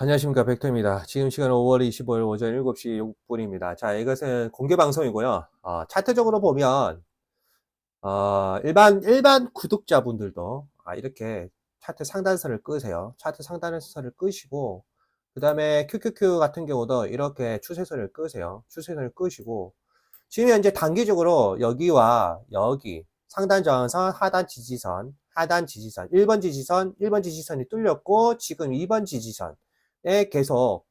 안녕하십니까 벡터입니다. 지금 시간은 5월 25일 오전 7시 6분입니다. 자 이것은 공개 방송이고요. 어, 차트적으로 보면 어, 일반 일반 구독자분들도 아, 이렇게 차트 상단선을 끄세요. 차트 상단선을 끄시고 그 다음에 QQQ 같은 경우도 이렇게 추세선을 끄세요. 추세선을 끄시고 지금 현재 단기적으로 여기와 여기 상단 저항선, 하단 지지선, 하단 지지선, 1번 지지선, 1번 지지선이 뚫렸고 지금 2번 지지선 에 계속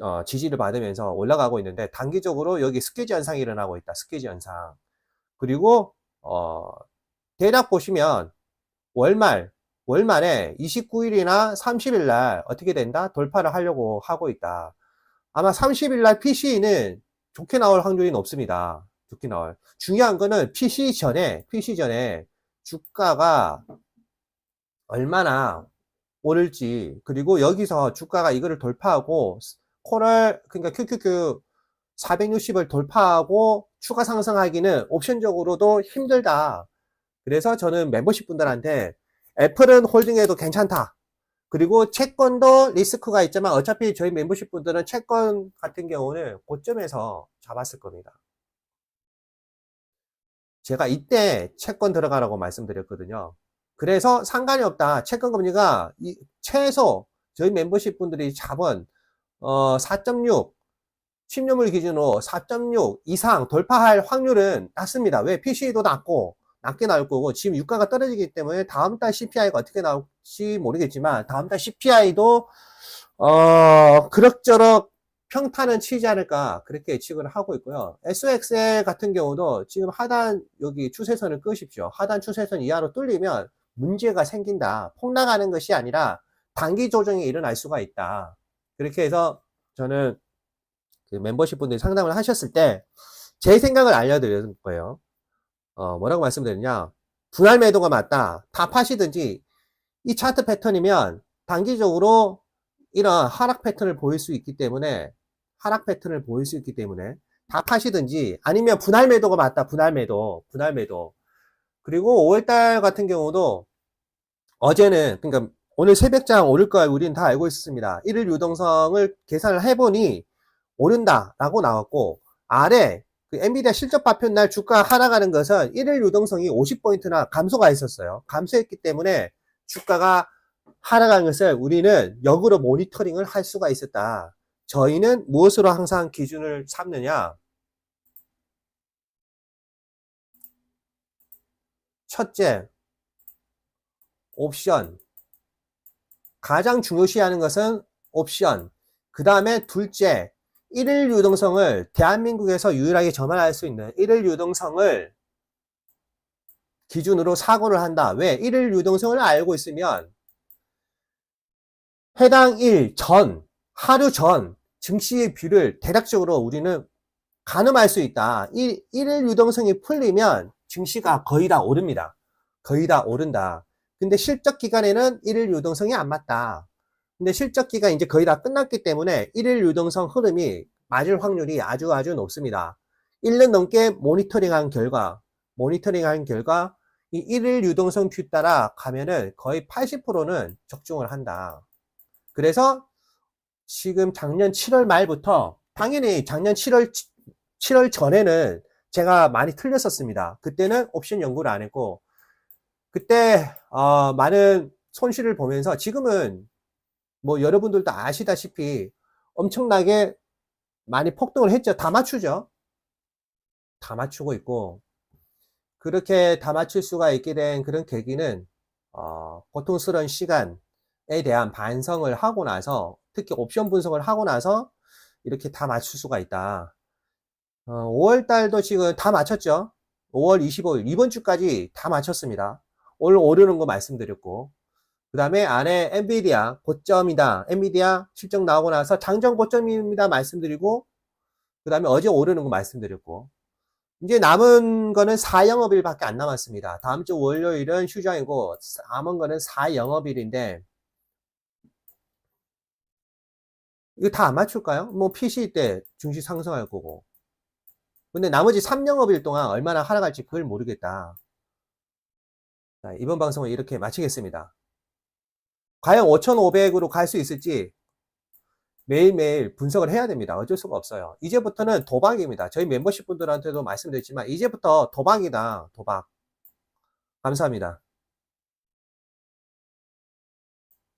어, 지지를 받으면서 올라가고 있는데 단기적으로 여기 스케지 현상이 일어나고 있다. 스케지 현상. 그리고 어, 대략 보시면 월말 월말에 29일이나 30일 날 어떻게 된다? 돌파를 하려고 하고 있다. 아마 30일 날 PC는 좋게 나올 확률이 높습니다. 좋게 나올. 중요한 거는 PC 전에 PC 전에 주가가 얼마나 오를지 그리고 여기서 주가가 이거를 돌파하고 코럴 그러니까 QQQ 460을 돌파하고 추가 상승하기는 옵션적으로도 힘들다. 그래서 저는 멤버십 분들한테 애플은 홀딩해도 괜찮다. 그리고 채권도 리스크가 있지만 어차피 저희 멤버십 분들은 채권 같은 경우는 고점에서 잡았을 겁니다. 제가 이때 채권 들어가라고 말씀드렸거든요. 그래서 상관이 없다. 채권 금리가 최소 저희 멤버십 분들이 잡은 어, 4.6 10년물 기준으로 4.6 이상 돌파할 확률은 낮습니다. 왜? PC도 낮고 낮게 나올 거고 지금 유가가 떨어지기 때문에 다음 달 CPI가 어떻게 나올지 모르겠지만 다음 달 CPI도 어, 그럭저럭 평타는 치지 않을까 그렇게 예측을 하고 있고요. SXL 같은 경우도 지금 하단 여기 추세선을 끄십시오. 하단 추세선 이하로 뚫리면 문제가 생긴다. 폭락하는 것이 아니라 단기 조정이 일어날 수가 있다. 그렇게 해서 저는 그 멤버십 분들이 상담을 하셨을 때 제 생각을 알려드릴 거예요. 어, 뭐라고 말씀드리냐. 분할 매도가 맞다. 다 파시든지 이 차트 패턴이면 단기적으로 이런 하락 패턴을 보일 수 있기 때문에 하락 패턴을 보일 수 있기 때문에 다 파시든지 아니면 분할 매도가 맞다. 분할 매도. 분할 매도. 그리고 5월달 같은 경우도 어제는 그러니까 오늘 새벽장 오를 걸 우리는 다 알고 있습니다. 1일 유동성을 계산을 해보니 오른다라고 나왔고 아래 그 엔비디아 실적 발표 날 주가 하락하는 것은 1일 유동성이 50포인트나 감소가 있었어요. 감소했기 때문에 주가가 하락한 것을 우리는 역으로 모니터링을 할 수가 있었다. 저희는 무엇으로 항상 기준을 삼느냐? 첫째, 옵션. 가장 중요시하는 것은 옵션. 그 다음에 둘째, 1일 유동성을 대한민국에서 유일하게 전환할 수 있는 1일 유동성을 기준으로 사고를 한다. 왜? 1일 유동성을 알고 있으면 해당 일 전, 하루 전 증시의 뷰를 대략적으로 우리는 가늠할 수 있다. 1, 1일 유동성이 풀리면 증시가 거의 다 오릅니다. 거의 다 오른다. 근데 실적 기간에는 1일 유동성이 안 맞다. 근데 실적 기간 이제 거의 다 끝났기 때문에 1일 유동성 흐름이 맞을 확률이 아주 아주 높습니다. 1년 넘게 모니터링한 결과, 모니터링한 결과 이 1일 유동성 뷰 따라 가면은 거의 80%는 적중을 한다. 그래서 지금 작년 7월 말부터 당연히 작년 7월 7월 전에는 제가 많이 틀렸었습니다. 그때는 옵션 연구를 안 했고, 그때, 어, 많은 손실을 보면서 지금은 뭐 여러분들도 아시다시피 엄청나게 많이 폭등을 했죠. 다 맞추죠. 다 맞추고 있고, 그렇게 다 맞출 수가 있게 된 그런 계기는, 어, 고통스러운 시간에 대한 반성을 하고 나서, 특히 옵션 분석을 하고 나서 이렇게 다 맞출 수가 있다. 어, 5월 달도 지금 다 맞췄죠. 5월 25일 이번 주까지 다 맞췄습니다. 오늘 오르는 거 말씀드렸고 그 다음에 안에 엔비디아 고점이다. 엔비디아 실적 나오고 나서 장전 고점입니다. 말씀드리고 그 다음에 어제 오르는 거 말씀드렸고 이제 남은 거는 4영업일 밖에 안 남았습니다. 다음 주 월요일은 휴장이고 남은 거는 4영업일인데 이거 다 안 맞출까요? 뭐 PC 때 증시 상승할 거고 근데 나머지 3영업일 동안 얼마나 하락할지 그걸 모르겠다. 자, 이번 방송은 이렇게 마치겠습니다. 과연 5,500으로 갈 수 있을지 매일매일 분석을 해야 됩니다. 어쩔 수가 없어요. 이제부터는 도박입니다. 저희 멤버십 분들한테도 말씀드렸지만 이제부터 도박이다. 도박. 감사합니다.